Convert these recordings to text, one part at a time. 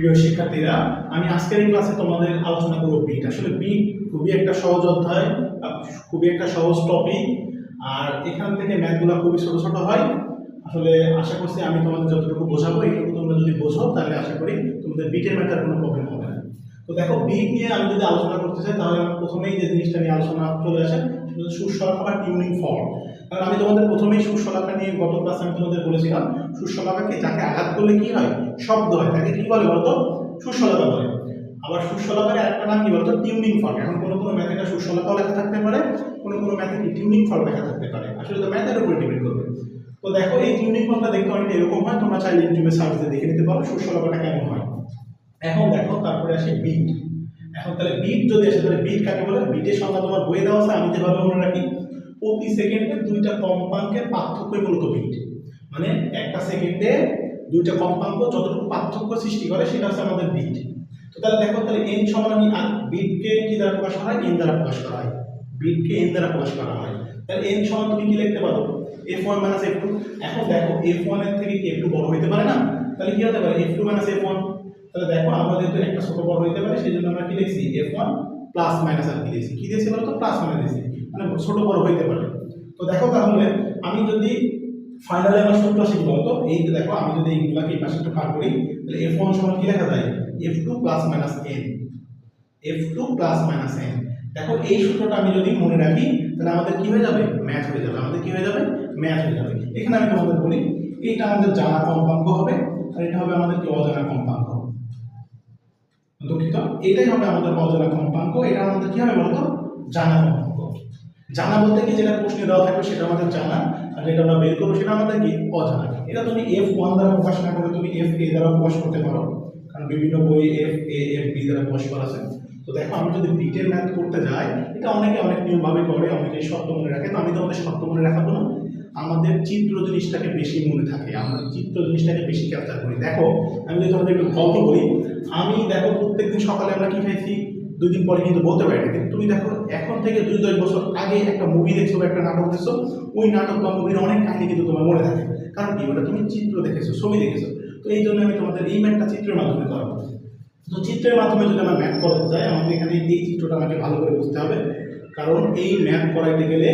প্রিয় শিক্ষার্থীরা, আমি আজকের এই ক্লাসে তোমাদের আলোচনা করব বিট আসলে বিট খুবই একটা সহজ অধ্যায় খুবই একটা সহজ টপিক আর এখান থেকে ম্যাথগুলো খুবই ছোট ছোট হয়। আসলে আশা করছি আমি তোমাদের যতটুকু বোঝাবো এইটুকু তোমরা যদি বোঝো, তাহলে আশা করি তোমাদের বিটের ম্যাথার কোনো প্রবলেম হবে না। তো দেখো বিট নিয়ে আমি যদি আলোচনা করতে চাই, তাহলে আমার প্রথমেই যে জিনিসটা নিয়ে আলোচনা চলে আসে, সেটা হচ্ছে বা টিউনিং ফর্ম কারণ আমি তোমাদের প্রথমেই সুস্বরতা নিয়ে গত ক্লাসে আমি তোমাদের বলেছিলাম সুস্বরতাকে যাকে আঘাত করলে কি হয়? শব্দ হয়। তাকে কি বলে বলতো? সুস্বরতা বলে। আবার সুস্বরতার একটা নাম কি বলতো? টিউনিং ফর্ম এখন কোনো কোনো ম্যাথে এটা লেখা থাকতে পারে, কোনো কোনো ম্যাথে কি টিউনিং ফর্ম লেখা থাকতে পারে। আসলে তো ম্যাথের উপরে ডিপেন্ড করবে। তো দেখো, এই টিউনিং ফর্মটা দেখতে অনেকটা এরকম হয়। তোমরা চাইলে ইউটিউবে সার্চ দেখে নিতে পারো সুস্বরতাটা কেমন হয়। এখন দেখো, তারপরে আসে বিট এখন তাহলে বিট যদি আসে, তাহলে বিট কাকে বলে? বিটের সংখ্যা তোমার বইয়ে দেওয়া আছে, আমি যেভাবে মনে রাখি, প্রতি সেকেন্ডে দুইটা কম্পাঙ্কের পার্থক্যই মূলত বিট মানে একটা সেকেন্ডে দুইটা কম্পাঙ্ক যতটুকু পার্থক্য সৃষ্টি করে, সেটা হচ্ছে আমাদের বিট তো তাহলে দেখো, তাহলে এন সমান আমি বিটকে কি দ্বারা প্রকাশ করা হয়? এন দ্বারা প্রকাশ করা হয়। বিটকে এন দ্বারা প্রকাশ করা হয়। তাহলে এন সমান তুমি কি লিখতে পারো? F one minus F two এখন দেখো এফ ওয়ানের থেকে কি একটু বড় হইতে পারে না। তাহলে কি হতে পারে? F two minus F one তাহলে দেখো, আমাদের তো একটা ছোট বড় হইতে পারে, সেই জন্য আমরা কি লিখছি? এফ ওয়ান প্লাস মাইনাস আর কি দিয়েছি কি দিয়েছি বলতো? প্লাস মাইনাস দিয়েছি। মানে ছোট বড় হইতে পারে। তো দেখো তাহলে, আমি যদি ফাইনালে আমার সূত্র কি বলতো এই যে দেখো, আমি যদি এইগুলাকে এই পাশে একটু পার করি, তাহলে এফ ওয়ান সমান কি লেখা যায়? F two plus minus N F two plus minus N দেখো, এই সূত্রটা আমি যদি মনে রাখি, তাহলে আমাদের কি হয়ে যাবে? ম্যাচ হয়ে যাবে। আমাদের কি হয়ে যাবে? ম্যাচ হয়ে যাবে। এখানে আমি তোমাদের বলি, এইটা আমাদের জানা কম্পাঙ্ক হবে, আর এটা হবে আমাদের কি অজানা কম্পাঙ্ক দুঃখিত। এটাই হবে আমাদের অজানা কম্পাঙ্ক। এটা আমাদের কি হবে বলতো? জানা কম্পাঙ্ক। জানা বলতে কি যেটা প্রশ্নে দেওয়া থাকবে সেটা আমাদের জানা, আর যেটা আমরা বের করব সেটা আমাদের কি? অজানা। এটা তুমি এফ ওয়ান দ্বারা প্রকাশ না করে তুমি এফ এ দ্বারা প্রকাশ করতে পারো। কারণ বিভিন্ন বই এফ এ এফ বি দ্বারা প্রকাশ করা আছে। তো দেখো আমি যদি বিটের ম্যাথ করতে যাই, এটা অনেকে অনেক নিয়মভাবে করে অনেকে শর্ত মনে রাখে। তো আমি তোমাদের শর্ত মনে রাখাবো না। আমাদের চিত্র জিনিসটাকে বেশি মনে থাকে, আমরা চিত্র জিনিসটাকে বেশি ক্যাপচার করি। দেখো, আমি যদি তোমাদের একটু গল্প করি আমি দেখো প্রত্যেকদিন সকালে আমরা কি খাইছি? দুই দিন পরে কিন্তু বলতে পারি কিন্তু তুমি দেখো, এখন থেকে দুই দশ বছর আগে একটা মুভি দেখছ বা একটা নাটক দেখছ, ওই নাটক বা মুভির অনেক কাহিনী কিন্তু তোমার মনে থাকে। কারণ কি? ওটা তুমি চিত্র দেখেছ, ছবি দেখেছ। তো এই জন্য আমি তোমাদের এই ম্যাথটা চিত্রের মাধ্যমে করাবো। তো চিত্রের মাধ্যমে যদি আমার ম্যাথ করতে চাই আমাদের এখানে এই চিত্রটা আমাকে ভালো করে বুঝতে হবে। কারণ এই ম্যাথ করাইতে গেলে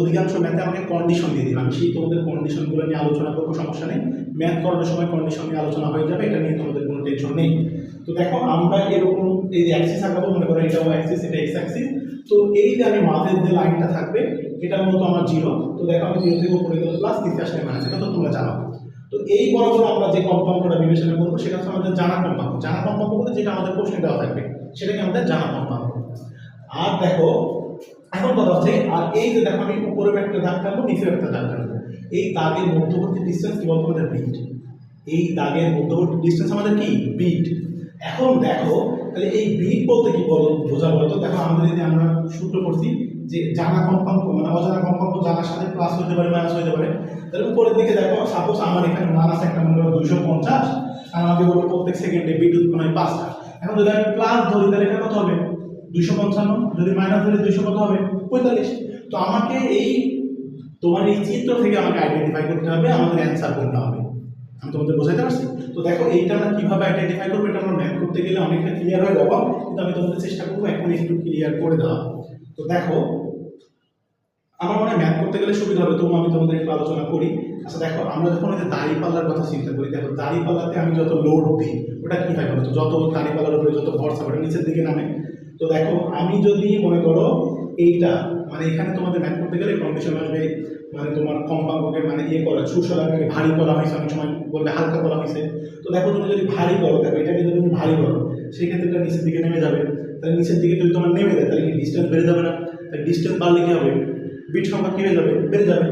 অধিকাংশ ম্যাথে আমাকে কন্ডিশন দিয়ে দিলাম সেই তোমাদের কন্ডিশনগুলো নিয়ে আলোচনা করব, সমস্যা নেই। ম্যাথ করানোর সময় কন্ডিশন নিয়ে আলোচনা হয়ে যাবে, এটা নিয়ে তোমাদের কোনো টেনশন নেই। তো দেখো, আমরা এরকম এই যে অ্যাক্সিস আঁকাবো, মনে করো এটাও অ্যাক্সিস এটা এক্স অ্যাক্সিস তো এই যে আমি মাঝের যে লাইনটা থাকবে, এটা মূলত আমার জিরো তো দেখো, আমি জিরো থেকে উপরে গেলে প্লাস তিনটে আসলে মাইনাস এটা তো তোমরা জানো। তো এই বরাবর আমরা যে কম্পাঙ্কটা বিবেচনা করব, সেটা হচ্ছে আমাদের জানা কম্পাঙ্ক জানা কম্পাঙ্ক বলতে যেটা আমাদের প্রশ্নে দেওয়া থাকবে, সেটাকে আমাদের জানা কম্পাঙ্ক আর দেখো এখন কথা হচ্ছে, আর এই যে দেখো আমি উপরে একটা দাগ টানবো নিচে একটা দাগ টানবো এই দাগের মধ্যবর্তী ডিস্টেন্স কি বলতো আমাদের বিট এই দাগের মধ্যবর্তী ডিস্টেন্স আমাদের কি? বিট এখন দেখো, তাহলে এই বিট বলতে কি বলো, বোঝা বলতো দেখো, আমাদের যদি আমরা সূত্র করছি যে জানা কম্পাঙ্ক মানে অজানা কম্পাঙ্ক জানার সাথে প্লাস হতে পারে মাইনাস হতে পারে। তাহলে উপরের দিকে দেখো সাপোজ আমার এখানে মান আছে একটা মনে করো দুইশো পঞ্চাশ, আর আমাকে বলো প্রত্যেক সেকেন্ডে উৎপন্ন হয় পাঁচটা। এখন যদি আমি প্লাস ধরি, তাহলে এটা কত হবে? দুইশো পঞ্চান্ন, যদি মাইনাস ধরি দুইশো কত হবে? পঁয়তাল্লিশ। তো আমাকে এই, তোমার এই চিত্র থেকে আমাকে আইডেন্টিফাই করতে হবে, আমাদের অ্যান্সার করতে হবে। আমি তোমাদের বোঝাতে পারছি? তো দেখো, এইটা আমরা কীভাবে আইডেন্টিফাই করব এটা আমরা ম্যাথ করতে গেলে অনেকটা ক্লিয়ার হয়ে যাব কিন্তু আমি তোমাদের চেষ্টা করব এখন একটু ক্লিয়ার করে দেওয়া। তো দেখো, আমার মনে হয় ম্যাথ করতে গেলে সুবিধা হবে তবু আমি তোমাদের একটু আলোচনা করি। আচ্ছা দেখো, আমরা যখন ওই যে দাড়ি পাল্লার কথা চিন্তা করি, দেখো, দাড়ি পাল্লাতে আমি যত লোড দিই, ওটা কি হয় বলতো যত দাড়িপাল্লার উপরে যত ভরসা, ওটা নিচের দিকে নামে। তো দেখো, আমি যদি মনে করো এইটা মানে এখানে তোমাদের ম্যাথ করতে গেলে কন্ডিশন আসবে মানে তোমার কম্পাঙ্ককে মানে ইয়ে করা সুসরাকে ভারী করা হয়েছে, অনেক সময় বলবে হালকা করা হয়েছে। তো দেখো, তুমি যদি ভারী করো, দেখো, এটাকে যদি তুমি ভারী করো সেই ক্ষেত্রে এটা নিচের দিকে নেমে যাবে। তাহলে নিচের দিকে যদি তোমার নেমে যায়, তাহলে কি ডিস্টেন্স বেড়ে যাবে না? তাহলে ডিস্টেন্স বাড়লে কি হবে? বিট সংখ্যা কী হয়ে যাবে, বেড়ে যাবে।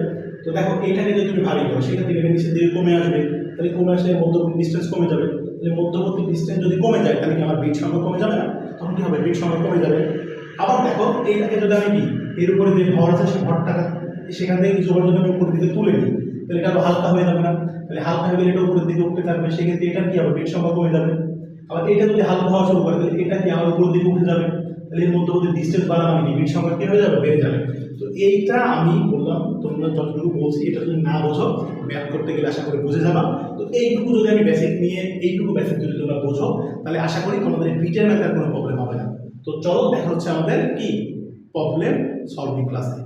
তো দেখো এইটাকে যদি তুমি ভারী করো, সেক্ষেত্রে থেকে নিচের দিকে কমে আসবে। তাহলে কমে আসলে মধ্যবর্তী ডিস্টেন্স কমে যাবে। তাহলে মধ্যবর্তী ডিস্টেন্স যদি কমে যায়, তাহলে কি আমার বিট সংখ্যা কমে যাবে না? তখন কি হবে বিট সংখ্যা কমে যাবে। আবার দেখো এইটাকে যদি আমি নিই এর উপরে যে ভর আছে, সেই ভরটাকে সেখান থেকে কিছু যদি আমি উপরের দিকে তুলে নিই তাহলে এটা আরও হালকা হয়ে যাবে না? তাহলে হালকা হয়ে গেলে এটা উপরের দিকে উঠতে থাকবে। সেক্ষেত্রে এটা কি হবে? বিট সংখ্যা কমে যাবে। আবার এটা যদি হালকা হওয়া শুরু করে, তাহলে এটা কি আমার উপরের দিকে উঠে যাবে? তাহলে এর মধ্যবর্তী ডিস্টেন্স বাড়া মানে লিমিট সংখ্যা কি হয়ে যাবে, বেড়ে যাবে। তো এইটা আমি বললাম, তোমরা যতটুকু বলছি, এটা যদি না বোঝো ম্যাথ করতে গেলে আশা করি বুঝে যাবা। তো এইটুকু যদি আমি বেসিক নিয়ে, এইটুকু বেসিক যদি তোমরা বোঝো, তাহলে আশা করি তোমাদের বিটের ম্যাথের কোনো প্রবলেম হবে না। তো চলো, দেখা হচ্ছে আমাদের কি? প্রবলেম সলভিং ক্লাসে